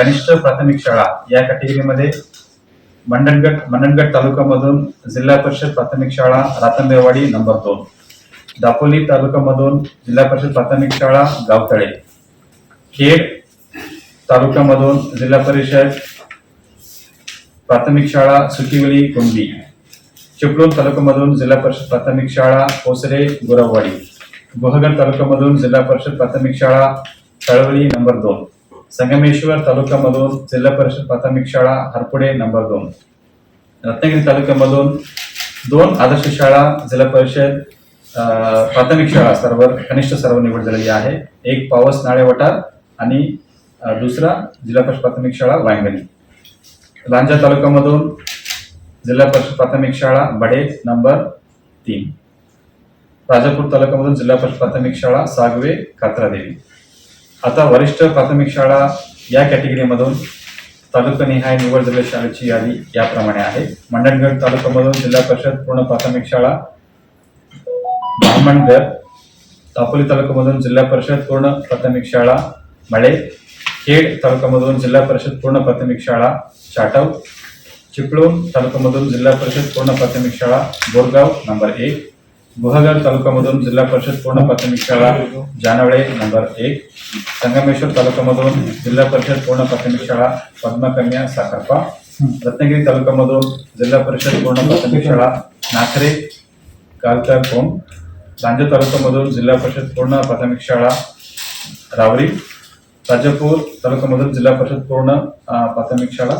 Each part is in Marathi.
कनिष्ठ प्राथमिक शाळा या कॅटेगरीमध्ये मंडणगड मंडणगड तालुक्यामधून जिल्हा परिषद प्राथमिक शाळा रातंबेवाडी नंबर दोन. दापोली तालुक्यामधून जिल्हा परिषद प्राथमिक शाळा गावतळे. खेड तालुक्यामधून जिल्हा परिषद प्राथमिक शाळा सुकिवली कुंडी चिपळूण तालुक्यामधून जिल्हा परिषद प्राथमिक शाळा ओसरे गुरववाडी. गुहगड तालुक्यामधून जिल्हा परिषद प्राथमिक शाळा तळवळी नंबर दोन. संगमेश्वर तालुक्यामधून जिल्हा परिषद प्राथमिक शाळा हरपुडे नंबर दोन. रत्नागिरी तालुक्यामधून दोन आदर्श शाळा जिल्हा परिषद प्राथमिक शाळा सर्व कनिष्ठ सर्व निवड झालेली आहे. एक पावस नाळे वटार आणि दुसरा जिल्हा परिषद प्राथमिक शाळा वांगणी लांजा तालुक्यामधून जिल्हा परिषद प्राथमिक शाळा बडे नंबर तीन. राजापूर तालुक्यामधून जिल्हा परिषद प्राथमिक शाळा सागवे कात्रादेवी. आता वरिष्ठ प्राथमिक शाळा या कॅटेगरीमधून तालुकानिहाय निवड झालेल्या शाळेची यादी याप्रमाणे आहे. मंडणगड तालुक्यामधून जिल्हा परिषद पूर्ण प्राथमिक शाळा ब्राह्मणगड दापोली तालुक्यामधून जिल्हा परिषद पूर्ण प्राथमिक शाळा मळे खेड तालुक्यामधून जिल्हा परिषद पूर्ण प्राथमिक शाळा चाटव चिपळूण तालुक्यामधून जिल्हा परिषद पूर्ण प्राथमिक शाळा बोरगाव नंबर एक. गुहागर तालुक्यामधून जिल्हा परिषद पूर्ण प्राथमिक शाळा जानवळे नंबर एक. संगमेश्वर तालुक्यामधून जिल्हा परिषद पूर्ण प्राथमिक शाळा पद्मकन्या साखरपा रत्नागिरी तालुक्यामधून जिल्हा परिषद पूर्ण प्राथमिक शाळा नाखरे कालकर कोम लांजा तालुक्यामधून जिल्हा परिषद पूर्ण प्राथमिक शाळा रावरी. राजापूर तालुक्यामधून जिल्हा परिषद पूर्ण प्राथमिक शाळा.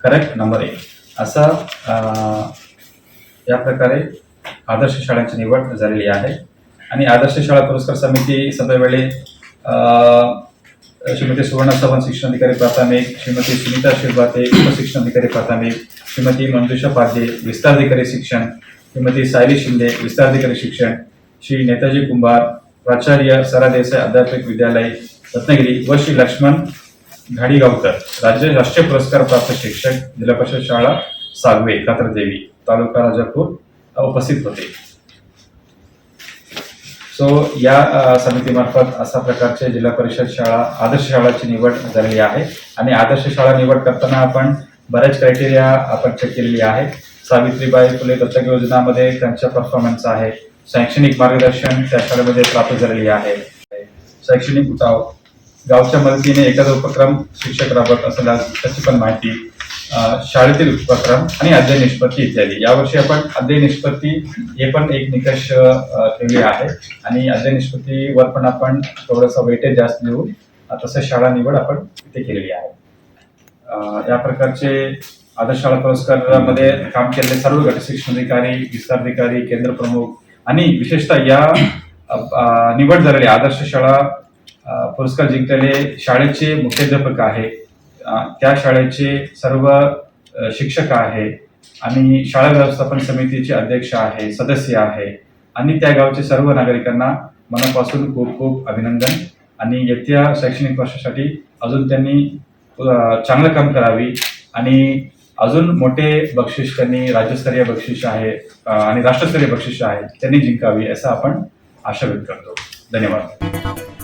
करेक्ट नंबर एक. असा या प्रकारे आदर्श शाळांची निवड झालेली आहे. आणि आदर्श शाळा पुरस्कार समिती सदर श्रीमती सुवर्ण चव्हाण शिक्षणाधिकारी प्राथमिक श्रीमती सुनीता शिरभाते उपशिक्षणाधिकारी प्राथमिक श्रीमती मंजुषा पाध्ये विस्ताराधिकारी शिक्षण श्रीमती सायली शिंदे विस्ताराधिकारी शिक्षण श्री नेताजी कुंभार प्राचार्य सरादेसाई अध्यात्मिक विद्यालय रत्नागिरी व श्री लक्ष्मण घाडीगावकर राज्य राष्ट्रीय पुरस्कार प्राप्त शिक्षक जिल्हा परिषद शाळा सागवे कात्रदेवी तालुका राजापूर उपस्थित होते. सो या समितीमार्फत अशा प्रकारचे जिल्हा परिषद शाळा आदर्श शाळाची निवड झालेली आहे. आणि आदर्श शाळा निवड करताना आपण बऱ्याच क्रायटेरिया आपण चेक केलेली आहे सावित्रीबाई फुले दत्तक योजनामध्ये त्यांचा परफॉर्मन्स आहे. शैक्षणिक मार्गदर्शन त्या शाळेमध्ये प्राप्त झालेली आहे. शैक्षणिक उठाव गावच्या मदतीने एखादा उपक्रम शिक्षक राबवत असेल त्याची पण माहिती शाळेतील उपक्रम आणि अध्ययन निष्पत्ती इत्यादी. यावर्षी आपण अध्ययन निष्पत्ती हे पण एक निकष ठेवले आहे. आणि अध्ययन निष्पत्तीवर पण आपण थोडंसं वेटेज जास्त देऊन तसं शाळा निवड आपण इथे केलेली आहे. या प्रकारचे आदर्श शाळा पुरस्कारामध्ये काम केलेले सर्व गट शिक्षणाधिकारी विस्ताराधिकारी केंद्र प्रमुख आणि विशेषतः या निवड झालेले आदर्श शाळा पुरस्कार जिंकलेले शाळेचे मुख्याध्यापक आहे. त्या शाळेचे सर्व शिक्षक आहे आणि शाळा व्यवस्थापन समितीचे अध्यक्ष आहे सदस्य आहे आणि त्या गावचे सर्व नागरिकांना मनापासून खूप खूप अभिनंदन आणि येत्या शैक्षणिक वर्षासाठी अजून त्यांनी चांगलं काम करावी आणि अजून मोठे बक्षीस त्यांनी राज्यस्तरीय बक्षीस आहे आणि राष्ट्रस्तरीय बक्षीस आहे त्यांनी जिंकावी असं आपण आशा व्यक्त करतो. धन्यवाद.